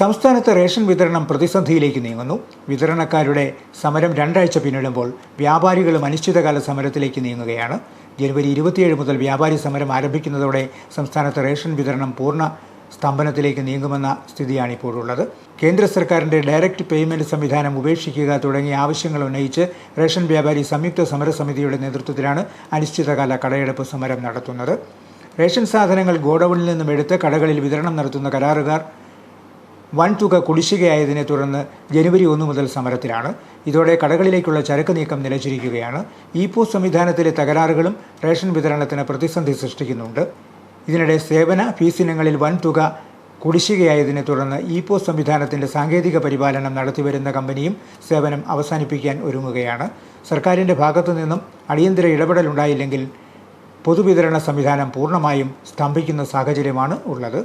സംസ്ഥാനത്ത് റേഷൻ വിതരണം പ്രതിസന്ധിയിലേക്ക് നീങ്ങുന്നു. വിതരണക്കാരുടെ സമരം രണ്ടാഴ്ച പിന്നിടുമ്പോൾ വ്യാപാരികളും അനിശ്ചിതകാല സമരത്തിലേക്ക് നീങ്ങുകയാണ്. ജനുവരി ഇരുപത്തിയേഴ് മുതൽ വ്യാപാരി സമരം ആരംഭിക്കുന്നതോടെ സംസ്ഥാനത്ത് റേഷൻ വിതരണം പൂർണ സ്തംഭനത്തിലേക്ക് നീങ്ങുമെന്ന സ്ഥിതിയാണ് ഇപ്പോഴുള്ളത് കേന്ദ്ര സർക്കാരിന്റെ ഡയറക്റ്റ് പേയ്മെന്റ് സംവിധാനം ഉപേക്ഷിക്കുക തുടങ്ങിയ ആവശ്യങ്ങൾ ഉന്നയിച്ച് റേഷൻ വ്യാപാരി സംയുക്ത സമരസമിതിയുടെ നേതൃത്വത്തിലാണ് അനിശ്ചിതകാല കടയെടുപ്പ് സമരം നടത്തുന്നത്. റേഷൻ സാധനങ്ങൾ ഗോഡൌണിൽ നിന്നും എടുത്ത് കടകളിൽ വിതരണം നടത്തുന്ന കരാറുകാർ വൻ തുക കുടിശ്ശികയായതിനെ തുടർന്ന് ജനുവരി ഒന്ന് മുതൽ സമരത്തിലാണ്. ഇതോടെ കടകളിലേക്കുള്ള ചരക്ക് നീക്കം നിലച്ചിരിക്കുകയാണ്. ഇ പോസ് സംവിധാനത്തിലെ തകരാറുകളും റേഷൻ വിതരണത്തിന് പ്രതിസന്ധി സൃഷ്ടിക്കുന്നുണ്ട്. ഇതിനിടെ സേവന ഫീസ് ഇനങ്ങളിൽ വൻ തുക കുടിശ്ശികയായതിനെ തുടർന്ന് ഇ പോസ് സംവിധാനത്തിന്റെ സാങ്കേതിക പരിപാലനം നടത്തിവരുന്ന കമ്പനിയും സേവനം അവസാനിപ്പിക്കാൻ ഒരുങ്ങുകയാണ്. സർക്കാരിന്റെ ഭാഗത്തു നിന്നും അടിയന്തര ഇടപെടലുണ്ടായില്ലെങ്കിൽ പൊതുവിതരണ സംവിധാനം പൂർണമായും സ്തംഭിക്കുന്ന സാഹചര്യമാണ് ഉള്ളത്.